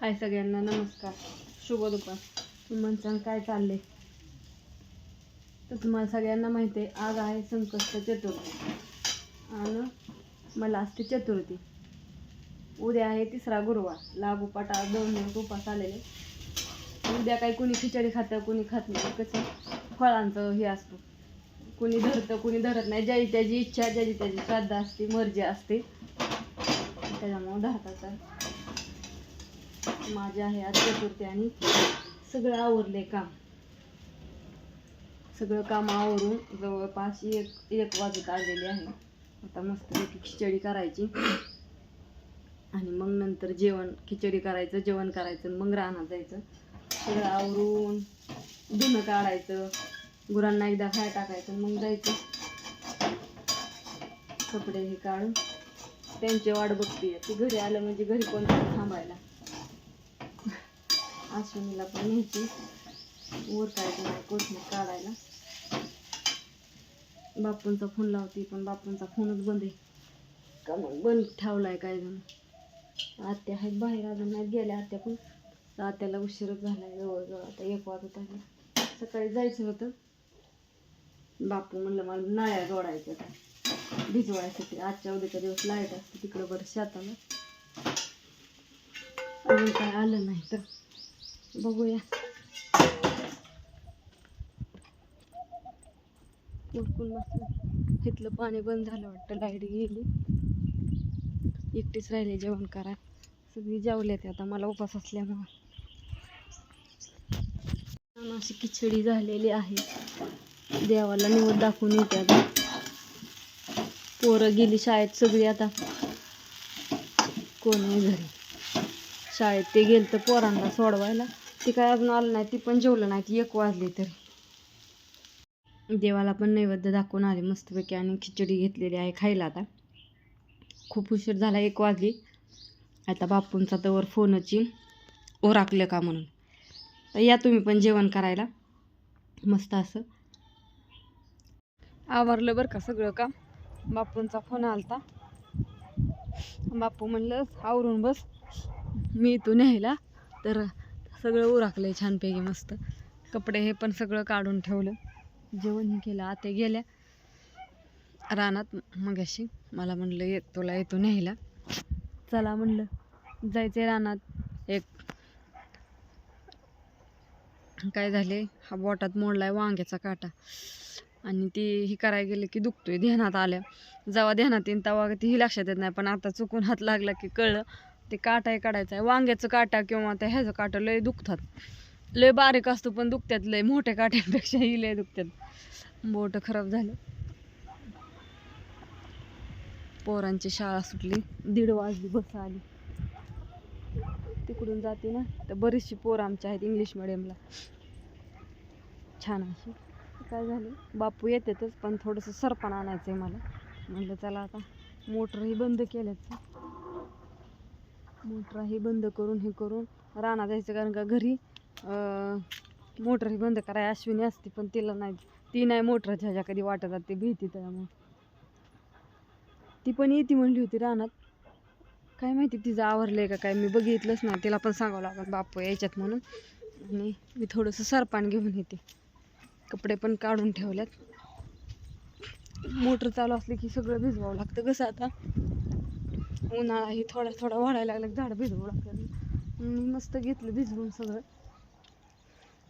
हाय सगळ्यांना नमस्कार. शुभ दुपार. तुम्हाला म्हणसान काय चालले तर तुम्हाला सगळ्यांना माहिती आहे आज आहे संकष्ट चतुर्थी. आणि मला असते चतुर्थी. उद्या आहे तिसरा गुरुवार. लागोपाठ आज दोन दिवस उपास आलेले. उद्या काही कुणी खिचडी खातं कुणी खात नाही. कसं फळांचं हे असतं. कुणी धरतं कुणी धरत नाही. ज्याची त्याची इच्छा ज्याची त्याची श्रद्धा असते मर्जी असते. त्याच्यामुळं धरतात माझे आहे आज चतुर्थी आणि सगळं आवरले काम. सगळं काम आवरून जवळपास एक एक वाजत आलेली आहे. आता मस्तपैकी खिचडी करायची. आणि मग नंतर जेवण खिचडी करायचं जेवण करायचं मग रानात जायचं. सगळं आवरून धुणं काढायचं गुरांना एकदा खाय टाकायचं मग जायचं. कपडे हे काढून. त्यांची वाट बघते ती घरी आलं म्हणजे घरी कोणतरी थांबायला. अश्विनीला पण न्यायची वर काय नाही कोथमीर काढायला? बापूंचा फोन लावते पण बापूंचा फोनच बंद आहे. का मग? बंद ठेवलाय काय जण आत्या आहेत बाहेर अजून नाही गेल्या आत्या पण. तर आत्याला उशीरच झालाय जवळजवळ. आता एक वाजत आहे सकाळी जायचं होतं. बापू म्हणलं मला नाळ्या जोडायच्या आता भिजवायसाठी. आजच्या उद्याचा दिवस लाइट असते तिकडं बरं शेताला. अजून काय आलं नाही तर. बघूया. बिलकुल मस्त इथलं पाणी बंद झालं वाटतं लाइट गेली. एकटीच राहिले जेवण करा सगळी जेवल्यात आता मला उपास असल्यामुळं. छान अशी खिचडी झालेली आहे. देवाला निवड दाखवून येते आता. पोरं गेली शाळेत सगळी आता. कोण घरी. शाळेत ते गेलं तर पोरांना सोडवायला. ती काय अजून आलं नाही ती पण जेवलं नाही ती एक वाजली तरी. देवाला पण नैवेद्य दाखवून आले मस्तपैकी आणि खिचडी घेतलेली आहे खायला आता. खूप उशीर झाला एक वाजली. आता बापूंचा तवर फोनची ओराकलं का म्हणून. तर या तुम्ही पण जेवण करायला. मस्त असं. आवरलं बरं का सगळं का? बापूंचा फोन आलता. बापू म्हणलं आवरून बस. मी इथून न्यायला तर सगळं उराकलंय छानपैकी मस्त. कपडे हे पण सगळं काढून ठेवलं. जेवण हे केलं आते गेल्या. रानात मग अशी मला म्हणलं ये तुला येतो न्यायला. चला म्हणलं. जायचे रानात. एक काय झाले हा बोटात मोडलाय वांग्याचा काटा. आणि ती ही करायला गेले की दुखतोय ध्यानात आल्या. जेव्हा ध्यानात येईन तेव्हा तीही लक्षात येत नाही. पण आता चुकून हात लागला की कळलं. ते काटाही काढायचं आहे. वांग्याचं काटा किंवा त्या ह्याचं काटा लय दुखतात. लय बारीक असतो पण दुखतात लय. मोठ्या काट्यांपेक्षाही लय दुखतात. बोट खराब झालं. पोरांची शाळा सुटली. दीड वाजली बस आली. तिकडून जाते ना. तर बरीचशी पोरं आमच्या आहेत इंग्लिश मिडियमला. छान अशी. काय झालं? बापू येतातच पण थोडंसं सरपण आणायचं आहे मला. म्हणलं चला आता मोटरही बंद मोटर हे बंद करून हे करून राणा जायचं कारण का घरी मोटरही बंद कराय अश्विनी असते पण तिला नाही ती नाही मोटरच्या ह्याच्या कधी वाटतात ते भीती त्यामुळे. ती पण येते म्हणली होती रानात. काय माहिती तिचं आवरलंय का काय मी बघितलंच नाही. तिला पण सांगावं लागत बापू यायच्यात म्हणून. आणि मी थोडंसं सरपान घेऊन येते. कपडे पण काढून ठेवल्यात. मोटर चालू असली की सगळं भिजवावं लागतं कसं आता उन्हाळाही थोडा थोडा वाढायला लागला झाड भिजवू लागतं मी मस्त घेतलं भिजवून सगळं.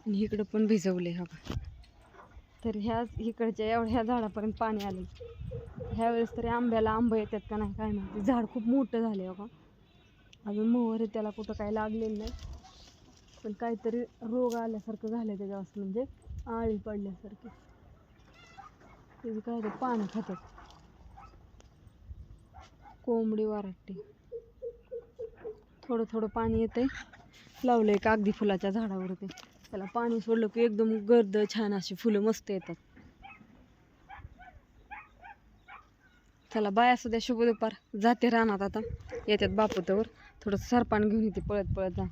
आणि इकडं पण भिजवले हा तर ह्या इकडच्या एवढ्या ह्या झाडापर्यंत पाणी आले ह्यावेळेस तरी आंब्याला आंब येतात का नाही काय माहिती. झाड खूप मोठं झाले बघा अजून मोहर त्याला कुठं काही लागलेलं नाही. पण काहीतरी रोग आल्यासारखं झालं त्याच्यावर म्हणजे आळी पडल्यासारखी. त्याची काय ते पानं खातात. कोंबडी वारटते थोडं थोडं पाणी येतंय. लावलंय कागदी फुलाच्या झाडावर ते त्याला पाणी सोडलं की एकदम गर्द छान अशी फुलं मस्त येतात. चला बाय असू द्या शुभ दुपार. जाते रानात आता. येतात बापू तर थोडंसं सरपान घेऊन येते पळत पळत जा.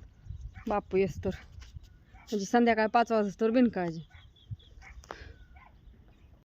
बापू येस तर म्हणजे संध्याकाळी पाच वाजता तर बिनकाळजी.